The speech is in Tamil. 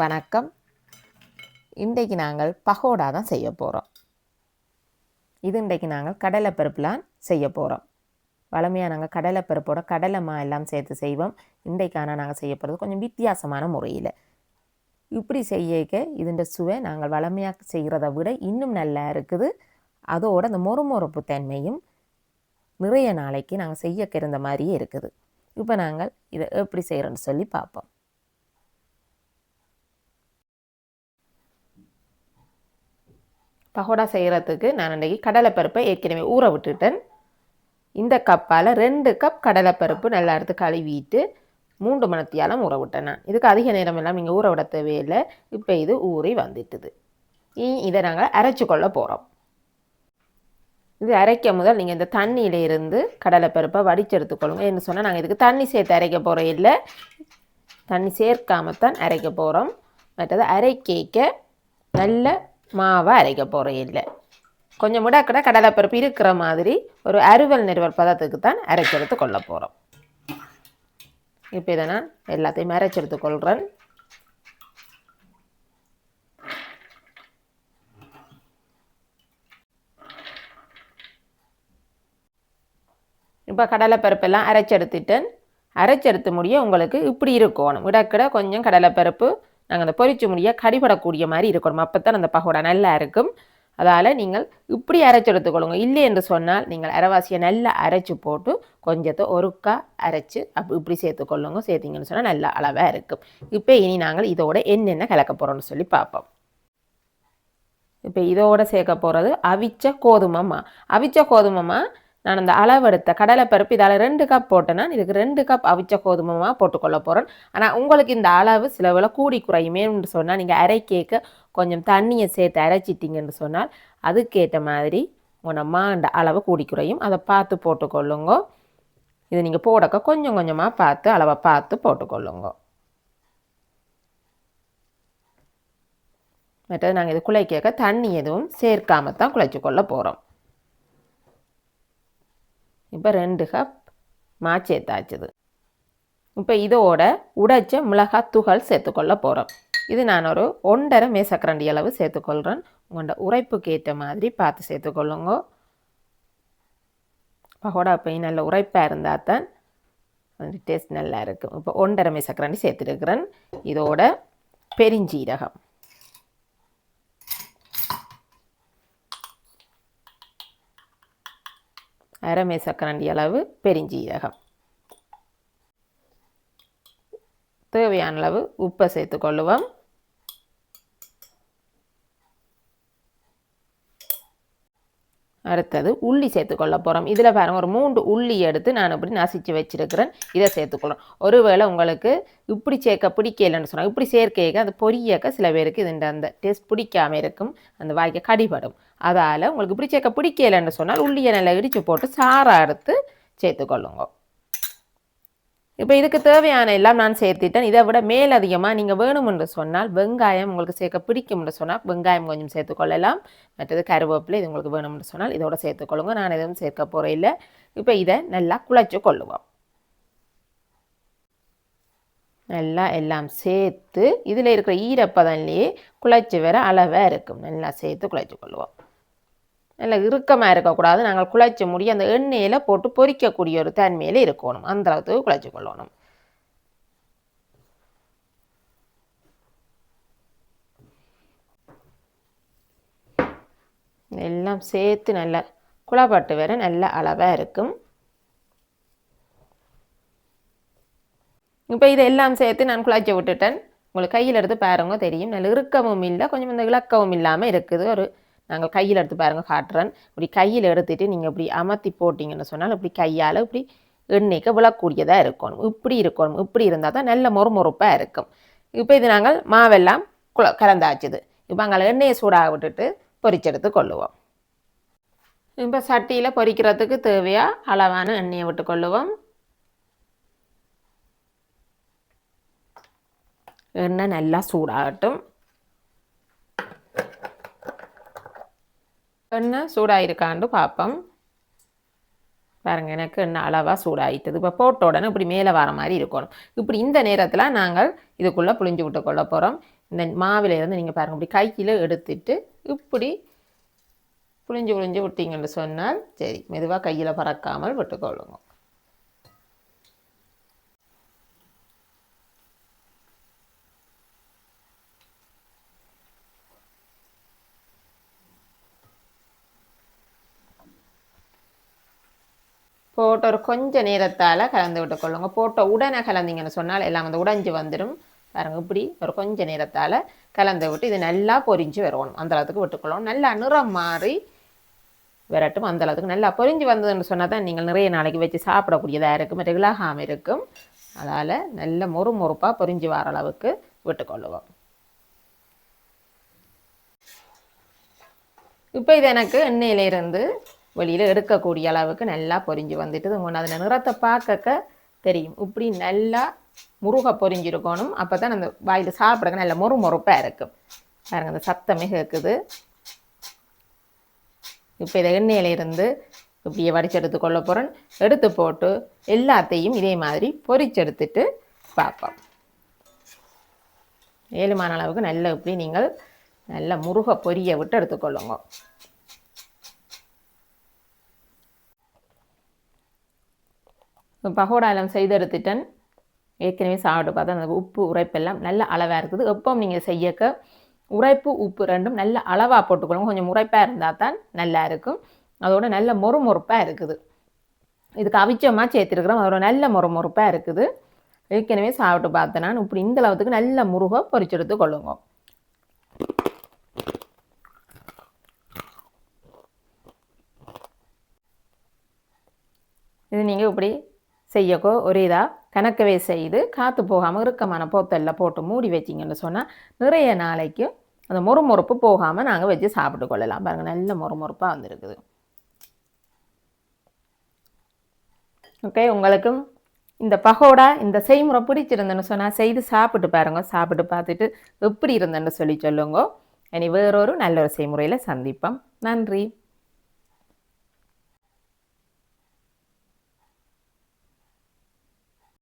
வணக்கம். இன்றைக்கு நாங்கள் பகோடா தான் செய்ய போகிறோம் இது இன்றைக்கு நாங்கள் கடலைப்பருப்புலாம் செய்ய போகிறோம் வளமையாக நாங்கள் கடலைப்பருப்போட கடலை மா எல்லாம் சேர்த்து செய்வோம். இன்றைக்கான நாங்கள் செய்ய போகிறது கொஞ்சம் வித்தியாசமான முறையில். இப்படி செய்யக்க இதுன்ற சுவை நாங்கள் வளமையாக செய்கிறத விட இன்னும் நல்லா இருக்குது. அதோட அந்த மொறுமொறுப்பு தன்மையும் நிறைய நாளைக்கு நாங்கள் செய்யக்க இருந்த மாதிரியே இருக்குது. இப்போ நாங்கள் இதை எப்படி செய்கிறோன்னு சொல்லி பார்ப்போம். பகோடா செய்கிறதுக்கு நான் இன்றைக்கி கடலைப்பருப்பை ஏற்கனவே ஊற விட்டுட்டேன். இந்த கப்பால் ரெண்டு கப் கடலைப்பருப்பு நல்லா எடுத்து கழுவிட்டு மூன்று மணத்தியாலும் ஊற விட்டேன் நான். இதுக்கு அதிக நேரம் எல்லாம் நீங்கள் ஊற விட தேவையில்லை. இப்போ இது ஊறி வந்துட்டுது. இனி இதை நாங்கள் அரைச்சி கொள்ள போகிறோம் இது அரைக்க முதல் நீங்கள் இந்த தண்ணியில இருந்து கடலைப்பருப்பை வடிச்சு என்ன சொன்னால் நாங்கள் இதுக்கு தண்ணி சேர்த்து அரைக்க போகிறோம் இல்லை தண்ணி சேர்க்காமத்தான் அரைக்க போகிறோம் மற்றது அரைக்கேக்க நல்ல மாவை அரைக்க போகிறேன் இல்லை. கொஞ்சம் முடக்கட கடலைப்பருப்பு இருக்கிற மாதிரி ஒரு அறுவல் நிறுவல் பதத்துக்கு தான் அரைச்செடுத்து கொள்ள போகிறோம் இப்போ இதை நான் எல்லாத்தையும் அரைச்செடுத்து கொள்கிறேன் இப்போ கடலைப்பருப்பெல்லாம் அரைச்செடுத்துட்டேன் அரைச்செடுத்து முடிய உங்களுக்கு இப்படி இருக்கணும். இடக்கிட கொஞ்சம் கடலைப்பருப்பு நாங்கள் அந்த பொரிச்சு முடிய கடிபடக்கூடிய மாதிரி இருக்கணும். அப்போ தான் அந்த பகோடா நல்லா இருக்கும். அதால் நீங்கள் இப்படி அரைச்சி எடுத்துக்கொள்ளுங்க இல்லை என்று சொன்னால் நீங்கள் அரைவாசியை நல்லா அரைச்சி போட்டு கொஞ்சத்தை ஒருக்கா அரைச்சி அப் இப்படி சேர்த்துக்கொள்ளுங்க சேர்த்திங்கன்னு சொன்னால் நல்லா அளவாக இருக்கும். இப்போ இனி நாங்கள் இதோட என்னென்ன கலக்க போகிறோம்னு சொல்லி பார்ப்போம். இப்போ இதோட சேர்க்க போகிறது அவிச்ச கோதுமம்மா அவிச்ச கோதுமம்மா நான் அந்த அளவெடுத்த கடலைப்பருப்பு இதால் ரெண்டு கப் போட்டேன்னா இதுக்கு ரெண்டு கப் அவிச்ச கோதுமமாக போட்டுக்கொள்ள போகிறேன் ஆனால் உங்களுக்கு இந்த அளவு சில கூடி குறையுமேன்னு சொன்னால் நீங்கள் அரைக்கேக்க கொஞ்சம் தண்ணியை சேர்த்து அரைச்சிட்டிங்கன்னு சொன்னால் அதுக்கேற்ற மாதிரி உங்கள் அந்த அளவு கூடி குறையும். அதை பார்த்து போட்டுக்கொள்ளுங்க. இது நீங்கள் போடக்க கொஞ்சம் கொஞ்சமாக பார்த்து அளவை பார்த்து போட்டுக்கொள்ளுங்க. மற்றது நாங்கள் இது குழைக்க தண்ணி எதுவும் சேர்க்காம தான் குழைச்சிக்கொள்ள போகிறோம் இப்போ ரெண்டு கப் மாச்சேத்தாச்சுது இப்போ இதோட உடைச்ச மிளகாய் துகள் சேர்த்துக்கொள்ள போகிறோம் இது நான் ஒரு ஒன்றரை மேசக்கரண்டி அளவு சேர்த்துக்கொள்கிறேன் உங்களோட உரைப்புக்கு ஏற்ற மாதிரி பார்த்து சேர்த்துக்கொள்ளுங்க. பகோடா பை நல்ல உரைப்பாக இருந்தால் தான் டேஸ்ட் நல்லா இருக்கும். இப்போ ஒன்றரை மேசக்கரண்டி சேர்த்துருக்குறேன் இதோட பெருஞ்சீரகம். அரை மேசக்கரண்டி அளவு பெருஞ்சீரகம். தேவையான அளவு உப்பை சேர்த்துக்கொள்ளுவோம். அடுத்தது உள்ளி சேர்த்துக்கொள்ள போகிறோம் இதில் பாருங்கள் ஒரு மூன்று உள்ளி எடுத்து நான் இப்படி நசிச்சு வச்சுருக்கிறேன். இதை சேர்த்துக்கொள்கிறோம் ஒருவேளை உங்களுக்கு இப்படி சேர்க்க பிடிக்கலைன்னு சொன்னால் இப்படி சேர்க்கையாக அது பொரியக்க சில பேருக்கு இது அந்த டேஸ்ட் பிடிக்காமல் இருக்கும். அந்த வாய்க்க கடிபடும். அதால் உங்களுக்கு இப்படி சேர்க்க பிடிக்கலைன்னு சொன்னால் உள்ளியை நல்லா இடித்து போட்டு சாராக எடுத்து சேர்த்துக்கொள்ளுங்க. இப்போ இதுக்கு தேவையான எல்லாம் நான் சேர்த்திட்டேன். இதை விட மேல் அதிகமாக நீங்கள் வேணுமென்று சொன்னால் வெங்காயம் உங்களுக்கு சேர்க்க பிடிக்கும்னு சொன்னால் வெங்காயம் கொஞ்சம் சேர்த்துக்கொள்ளலாம் மற்றது கருவேப்பிலை இது உங்களுக்கு வேணும்னு சொன்னால் இதோட சேர்த்துக்கொள்ளுங்க நான் எதுவும் சேர்க்க போகிறேன் இல்லை. இப்போ இதை நல்லா குழைச்சி கொள்ளுவோம். நல்லா எல்லாம் சேர்த்து இதில் இருக்கிற ஈரப்பதன்லேயே குழைச்சி வர அளவாக இருக்கும். நல்லா சேர்த்து குழைச்சி கொள்ளுவோம். நல்லா இறுக்கமாக இருக்கக்கூடாது. நாங்கள் குழைச்சி முடிய அந்த எண்ணெயில் போட்டு பொறிக்கக்கூடிய ஒரு தன்மையில் இருக்கணும். அந்த அளவுக்கு குழைச்சி கொள்ளணும். எல்லாம் சேர்த்து நல்லா குழப்பட்டு வர நல்ல அளவாக இருக்கும். இப்போ இதெல்லாம் சேர்த்து நான் குழச்சி விட்டுட்டேன். உங்களுக்கு கையில் எடுத்து பாருங்க தெரியும். நல்ல இறுக்கமும் இல்லை கொஞ்சம் இந்த இலக்கவும் இல்லாமல் இருக்குது. ஒரு நாங்கள் கையில் எடுத்து பாருங்கள் காட்டுறேன். இப்படி கையில் எடுத்துகிட்டு நீங்கள் இப்படி அமர்த்தி போட்டிங்கன்னு சொன்னால் இப்படி கையால் இப்படி எண்ணெய்க்கு விழக்கூடியதாக இருக்கணும். இப்படி இருக்கணும். இப்படி இருந்தால் தான் நல்ல மொறுமொறுப்பாக இருக்கும். இப்போ இது நாங்கள் மாவெல்லாம் குல கலந்தாச்சுது. இப்போ நாங்கள் எண்ணெயை சூடாக விட்டுட்டு பொரிச்செடுத்து கொள்ளுவோம். இப்போ சட்டியில் பொரிக்கிறதுக்கு தேவையாக அளவான எண்ணெயை விட்டு கொள்ளுவோம். எண்ணெய் நல்லா சூடாகட்டும். எண்ணெய் சூடாகிருக்காண்டு பார்ப்போம் பாருங்கள் எனக்கு எண்ணெய் அளவாக சூடாகிட்டது இப்போ போட்ட உடனே இப்படி மேலே வர மாதிரி இருக்கணும் இப்படி இந்த நேரத்தில் நாங்கள் இதுக்குள்ளே புளிஞ்சு விட்டு கொள்ள போகிறோம் இந்த மாவிலேருந்து நீங்கள் பாருங்கள் இப்படி கையில் எடுத்துட்டு இப்படி புளிஞ்சு புளிஞ்சு விட்டீங்கன்னு சொன்னால் சரி மெதுவாக கையில் பறக்காமல் விட்டுக்கொள்ளுங்க போட்ட ஒரு கொஞ்ச நேரத்தால் கலந்து விட்டுக்கொள்ளுங்க போட்ட உடனே கலந்தீங்கன்னு சொன்னால் எல்லாம் வந்து உடைஞ்சு வந்துடும் பாருங்க இப்படி ஒரு கொஞ்ச நேரத்தால் கலந்து விட்டு இது நல்லா பொரிஞ்சு வரணும். அந்த அளவுக்கு விட்டுக்கொள்ளணும் நல்லா நிறம் மாறி விரட்டும். அந்த அளவுக்கு நல்லா பொரிஞ்சு வந்ததுன்னு சொன்னால் தான் நீங்கள் நிறைய நாளைக்கு வச்சு சாப்பிடக்கூடியதாக இருக்கும். ரெகுலாகாமல் இருக்கும். அதால் நல்ல மொறு மொறுப்பாக பொரிஞ்சு வர அளவுக்கு விட்டுக்கொள்ளுவோம் இப்போ இது எனக்கு எண்ணெயிலிருந்து வெளியில் எடுக்கக்கூடிய அளவுக்கு நல்லா பொரிஞ்சு வந்துட்டு உங்கள் அதில் நிறத்தை பார்க்க தெரியும். இப்படி நல்லா முருக பொரிஞ்சிருக்கணும் அப்போ தான் அந்த வாயில் சாப்பிட்றதுக்கு நல்ல மொறு மொறுப்பாக இருக்கும். பாருங்க அந்த சத்தமே கேட்குது இப்போ இதை எண்ணெயிலிருந்து இப்படியே வடிச்செடுத்து கொள்ள போகிறேன் எடுத்து போட்டு எல்லாத்தையும் இதே மாதிரி பொரிச்செடுத்துட்டு பார்ப்போம். ஏழுமான அளவுக்கு நல்ல இப்படி நீங்கள் நல்ல முருக பொரிய விட்டு எடுத்துக்கொள்ளுங்க பகோடாலம் செய்தெடுத்துட்டேன் ஏற்கனவே சாப்பிட்டு பார்த்தா அந்த உப்பு உரைப்பெல்லாம் நல்ல அளவாக இருக்குது. எப்போ நீங்கள் செய்யக்க உரைப்பு உப்பு ரெண்டும் நல்ல அளவாக போட்டுக்கொள்ளுங்க. கொஞ்சம் உரைப்பாக இருந்தால் தான் நல்லா இருக்கும். அதோட நல்ல மொறுமொறுப்பாக இருக்குது. இதுக்கு அவிச்சமாக சேர்த்துருக்குறோம். அதோட நல்ல மொறுமொறுப்பாக இருக்குது. ஏற்கனவே சாப்பிட்டு பார்த்தேன் நான். இப்படி இந்த அளவுக்கு நல்ல முருகை பொறிச்செடுத்து கொள்ளுங்க. இது நீங்கள் இப்படி செய்யக்கோ ஒரு இதாக கணக்கவே செய்து காற்று போகாமல் இறுக்கமான போத்தலில் போட்டு மூடி வச்சிங்கன்னு சொன்னால் நிறைய நாளைக்கு அந்த மொறுமொறுப்பு போகாமல் நாங்கள் வச்சு சாப்பிட்டு கொள்ளலாம். பாருங்கள் நல்ல மொறுமொறுப்பாக வந்துருக்குது. ஓகே உங்களுக்கும் இந்த பகோடா இந்த செய்முறை பிடிச்சிருந்தேன்னு சொன்னால் செய்து சாப்பிட்டு பாருங்க. சாப்பிட்டு பார்த்துட்டு எப்படி இருந்தேன்னு சொல்லி சொல்லுங்க. இனி வேறொரு நல்ல ஒரு செய்முறையில் சந்திப்போம். நன்றி.